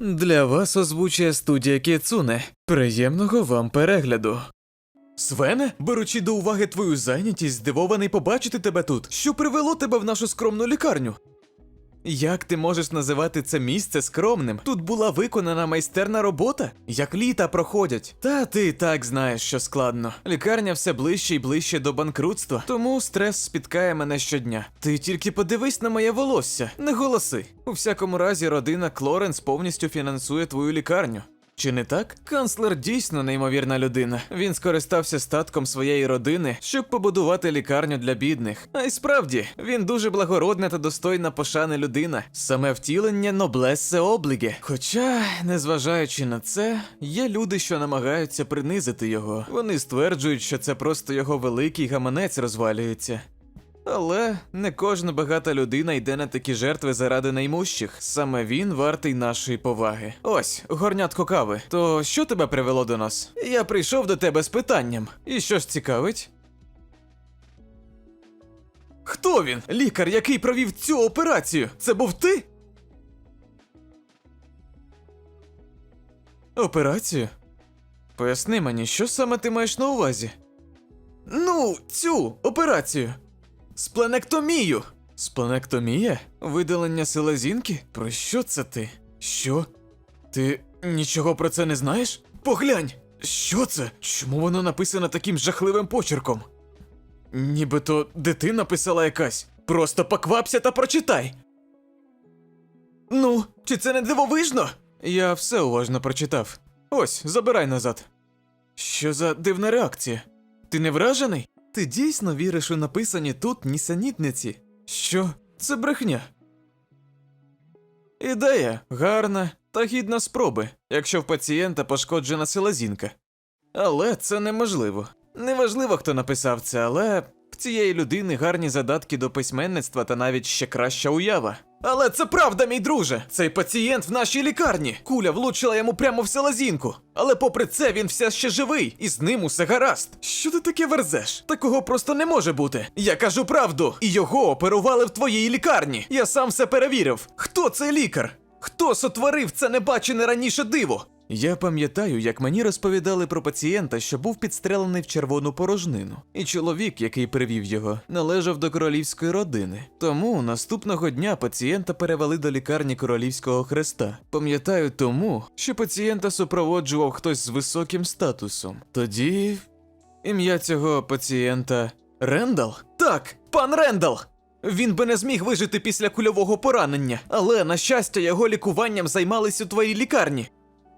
Для вас озвучує студія Кіцуне. Приємного вам перегляду. Свене, беручи до уваги твою зайнятість, здивований побачити тебе тут. Що привело тебе в нашу скромну лікарню? Як ти можеш називати це місце скромним? Тут була виконана майстерна робота, як літа проходять. Та ти так знаєш, що складно. Лікарня все ближче і ближче до банкрутства, тому стрес спіткає мене щодня. Ти тільки подивись на моє волосся, не голоси. У всякому разі, родина Клоренс повністю фінансує твою лікарню. Чи не так? Канцлер дійсно неймовірна людина. Він скористався статком своєї родини, щоб побудувати лікарню для бідних. А й справді, він дуже благородна та достойна пошани людина. Саме втілення ноблесе обліге. Хоча, незважаючи на це, є люди, що намагаються принизити його. Вони стверджують, що це просто його великий гаманець розвалюється. Але не кожна багата людина йде на такі жертви заради наймущих. Саме він вартий нашої поваги. Ось, горнятко кави. То що тебе привело до нас? Я прийшов до тебе з питанням. І що ж цікавить? Хто він? Лікар, який провів цю операцію? Це був ти? Операцію? Поясни мені, що саме ти маєш на увазі? Ну, цю операцію. Спленектомію. Спленектомія? Видалення селезінки? Про що це ти? Що? Ти нічого про це не знаєш? Поглянь! Що це? Чому воно написано таким жахливим почерком? Нібито дитина писала якась. Просто поквапся та прочитай. Ну, чи це не дивовижно? Я все уважно прочитав. Ось, забирай назад. Що за дивна реакція? Ти не вражений? Ти дійсно віриш у написані тут нісенітниці? Що? Це брехня. Ідея гарна та гідна спроби, якщо в пацієнта пошкоджена селезінка. Але це неможливо. Неважливо, хто написав це, але в цієї людини гарні задатки до письменництва та навіть ще краща уява. Але це правда, мій друже! Цей пацієнт в нашій лікарні. Куля влучила йому прямо в селезінку. Але попри це він все ще живий, і з ним усе гаразд. Що ти таке верзеш? Такого просто не може бути. Я кажу правду, і його оперували в твоїй лікарні. Я сам все перевірив. Хто цей лікар? Хто сотворив це небачене раніше диво? Я пам'ятаю, як мені розповідали про пацієнта, що був підстрелений в червону порожнину, і чоловік, який привів його, належав до королівської родини. Тому наступного дня пацієнта перевели до лікарні королівського хреста. Пам'ятаю тому, що пацієнта супроводжував хтось з високим статусом. Тоді ім'я цього пацієнта Рендал? Так, пан Рендал! Він би не зміг вижити після кульового поранення, але, на щастя, його лікуванням займались у твоїй лікарні.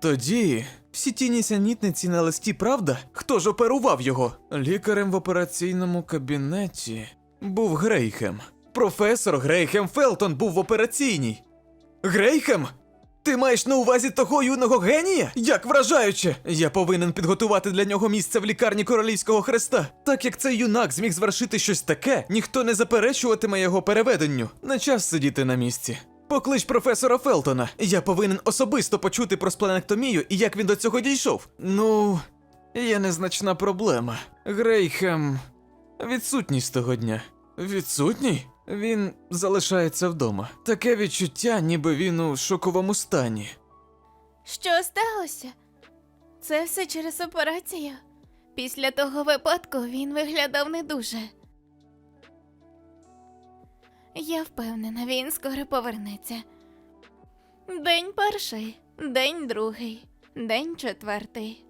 Тоді всі ті нісенітниці на листі, правда? Хто ж оперував його? Лікарем в операційному кабінеті був Грейхем. Професор Грейхем Фелтон був в операційній. Грейхем? Ти маєш на увазі того юного генія? Як вражаюче! Я повинен підготувати для нього місце в лікарні королівського хреста. Так як цей юнак зміг звершити щось таке, ніхто не заперечуватиме його переведенню. Не час сидіти на місці. Поклич професора Фелтона. Я повинен особисто почути про спленектомію і як він до цього дійшов. Ну, є незначна проблема. Грейхем відсутність того дня. Відсутній? Він залишається вдома. Таке відчуття, ніби він у шоковому стані. Що сталося? Це все через операцію. Після того випадку він виглядав не дуже. Я впевнена, він скоро повернеться. День перший, день другий, день четвертий.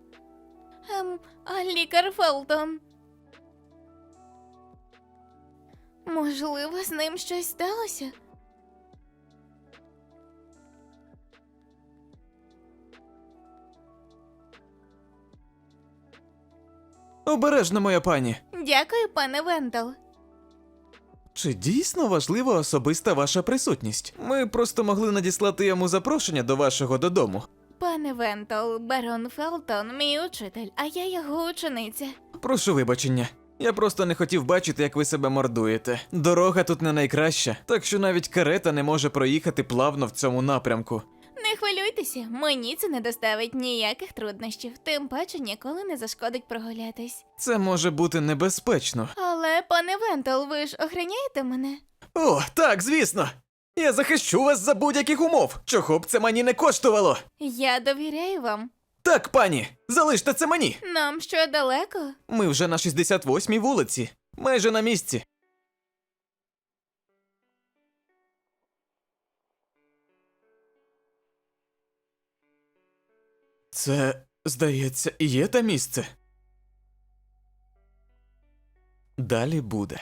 Ем, а лікар Фелтон. Можливо, з ним щось сталося? Обережно, моя пані. Дякую, пане Вендал. Чи дійсно важлива особиста ваша присутність? Ми просто могли надіслати йому запрошення до вашого додому. Пане Вентол, барон Фелтон, мій учитель, а я його учениця. Прошу вибачення. Я просто не хотів бачити, як ви себе мордуєте. Дорога тут не найкраща, так що навіть карета не може проїхати плавно в цьому напрямку. Хвилюйтеся, мені це не доставить ніяких труднощів, тим паче ніколи не зашкодить прогулятись. Це може бути небезпечно. Але, пане Вентол, ви ж охороняєте мене? О, так, звісно. Я захищу вас за будь-яких умов, чого б це мені не коштувало. Я довіряю вам. Так, пані, залиште це мені. Нам що далеко? Ми вже на 68-й вулиці, майже на місці. Це, здається, і є те місце. Далі буде.